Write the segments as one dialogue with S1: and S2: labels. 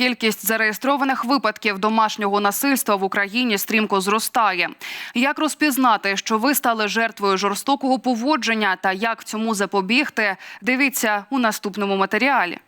S1: кількість зареєстрованих випадків домашнього насильства в Україні стрімко зростає. Як розпізнати, що ви стали жертвою жорстокого поводження та як цьому запобігти? Дивіться у наступному матеріалі.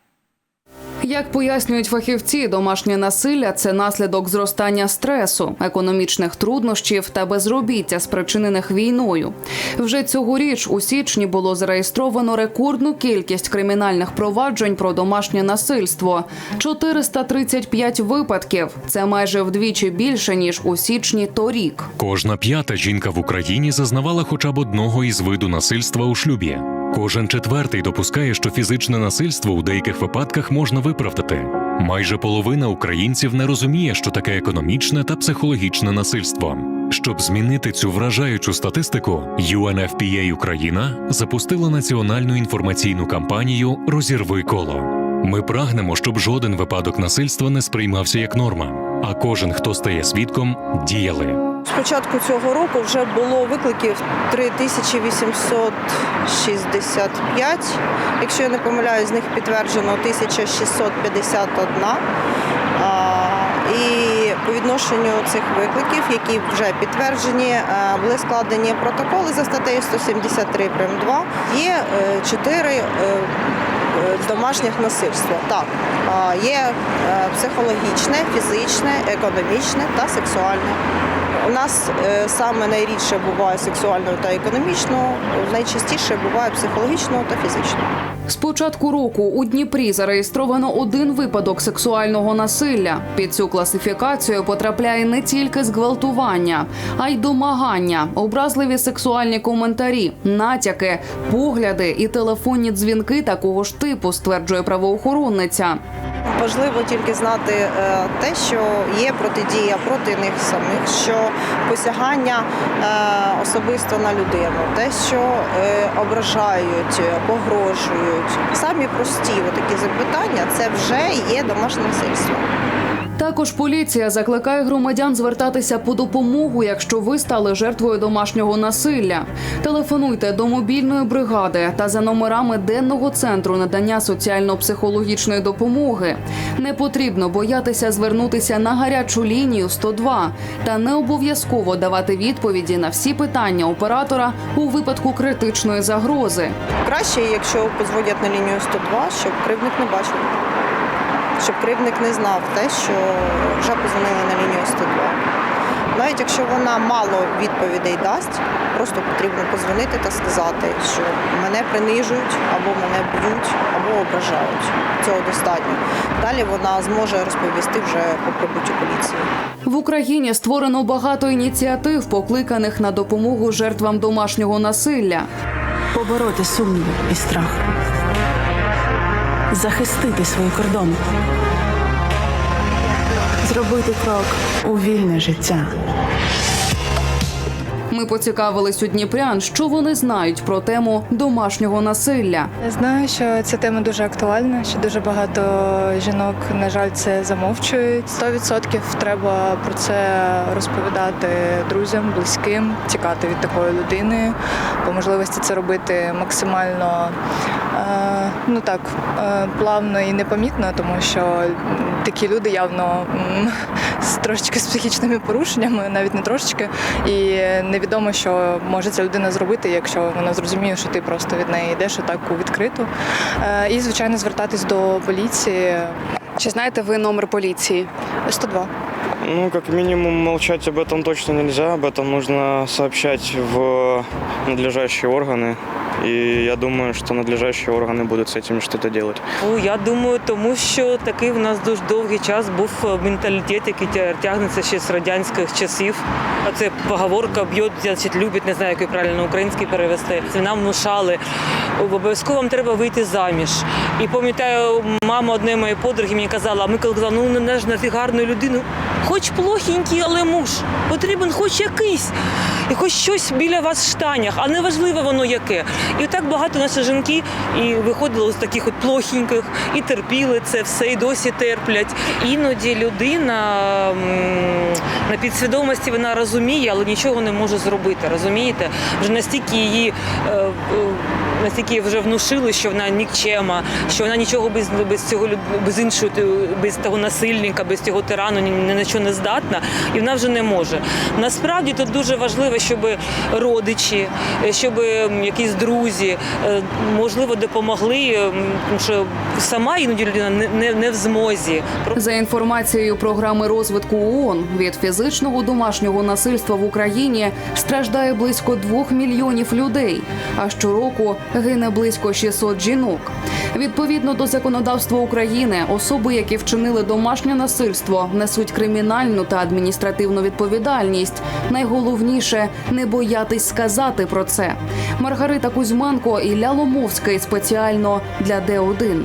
S1: Як пояснюють фахівці, домашнє насилля це наслідок зростання стресу, економічних труднощів та безробіття, спричинених війною. Вже цьогоріч у січні було зареєстровано рекордну кількість кримінальних проваджень про домашнє насильство 435 випадків. Це майже вдвічі більше ніж у січні торік.
S2: Кожна п'ята жінка в Україні зазнавала хоча б одного із виду насильства у шлюбі. Кожен четвертий допускає, що фізичне насильство у деяких випадках можна виправдати. Майже половина українців не розуміє, що таке економічне та психологічне насильство. Щоб змінити цю вражаючу статистику, UNFPA Україна запустила національну інформаційну кампанію Розірви коло. Ми прагнемо, щоб жоден випадок насильства не сприймався як норма, а кожен, хто стає свідком, діяли.
S3: З початку цього року вже було викликів 3865. Якщо я не помиляюсь, з них підтверджено 1651. І по відношенню цих викликів, які вже підтверджені, е, були складені протоколи за статтею 173 прим. 2. Є е, чотири е, домашніх насильства. Так, є психологічне, фізичне, економічне та сексуальне. У нас е, саме найрідше буває сексуального та економічного, найчастіше буває психологічного та фізичного.
S1: З початку року у Дніпрі зареєстровано один випадок сексуального насилля. Під цю класифікацію потрапляє не тільки зґвалтування, а й домагання, образливі сексуальні коментарі, натяки, погляди і телефонні дзвінки такого ж типу, стверджує правоохоронниця.
S3: Важливо тільки знати е, те, що є протидія проти них самих, що посягання е, особисто на людину, те, що е, ображають, погрожують. Самі прості такі запитання це вже є домашнє насильство.
S1: Також поліція закликає громадян звертатися по допомогу, якщо ви стали жертвою домашнього насилля. Телефонуйте до мобільної бригади та за номерами денного центру надання соціально-психологічної допомоги. Не потрібно боятися звернутися на гарячу лінію 102 та не обов'язково давати відповіді на всі питання оператора у випадку критичної загрози.
S3: Краще, якщо позвонять на лінію 102, щоб кривник не бачив. Щоб кривник не знав те, що вже позвонили на лінію 102. Навіть якщо вона мало відповідей дасть, просто потрібно позвонити та сказати, що мене принижують, або мене б'ють, або ображають. Цього достатньо. Далі вона зможе розповісти вже по прибуттю поліції.
S1: В Україні створено багато ініціатив, покликаних на допомогу жертвам домашнього насилля.
S4: побороти сумніви і страх, захистити свої кордони, зробити крок у вільне життя.
S1: Ми поцікавились у дніпрян, що вони знають про тему домашнього насилля.
S5: Я знаю, що ця тема дуже актуальна, що дуже багато жінок, на жаль, це замовчують. 100% треба про це розповідати друзям, близьким, тікати від такої людини, по можливості це робити максимально е, ну так е, плавно і непомітно, тому що такі люди явно м, з трошечки з психічними порушеннями, навіть не трошечки, і невідомо, що може ця людина зробити, якщо вона зрозуміє, що ти просто від неї йдеш отак у відкриту. Е, І, звичайно, звертатись до поліції
S1: Чи знаєте ви номер поліції?
S5: 102.
S6: Ну, как минимум, молчать об этом точно нельзя. Об этом нужно сообщать в надлежащие органы. И я думаю, что надлежащие органы будут с этим что-то.
S7: Ну, я думаю, тому що такий в нас дуже довгий час був е, менталітет, який тя- тягнеться ще з радянських часів. А це поговорка б'ють, значить, любить, не знаю, як правильно український перевести. Це нам внушали. Обов'язково вам треба вийти заміж. І пам'ятаю, мама однієї моєї подруги мені казала, а ми коли казали, ну не ж на ти гарну людину. Хоч плохенький, але муж. Потрібен хоч якийсь. Хоч щось біля вас в штанях, а не важливо воно яке. І так багато наші жінки і виходили з таких от плохеньких, і терпіли це все, і досі терплять. Іноді людина на підсвідомості вона розуміє, але нічого не може зробити. Розумієте? Вже настільки її е, настільки вже внушили, що вона нікчема, що вона нічого без, без цього без іншого, без того насильника, без цього тирану ні, на що не здатна, і вона вже не може. Насправді тут дуже важливо, щоб родичі, щоб якісь друзі, е, можливо, допомогли, тому що сама іноді людина не, не в змозі.
S1: За інформацією програми розвитку ООН, від фізичного домашнього насильства в Україні страждає близько двох мільйонів людей, а щороку гине близько 600 жінок. Відповідно до законодавства України, особи, які вчинили домашнє насильство, несуть кримінальну та адміністративну відповідальність. Найголовніше не боятись сказати про це. Маргарита Кузьменко і Ля Ломовський спеціально для Д1.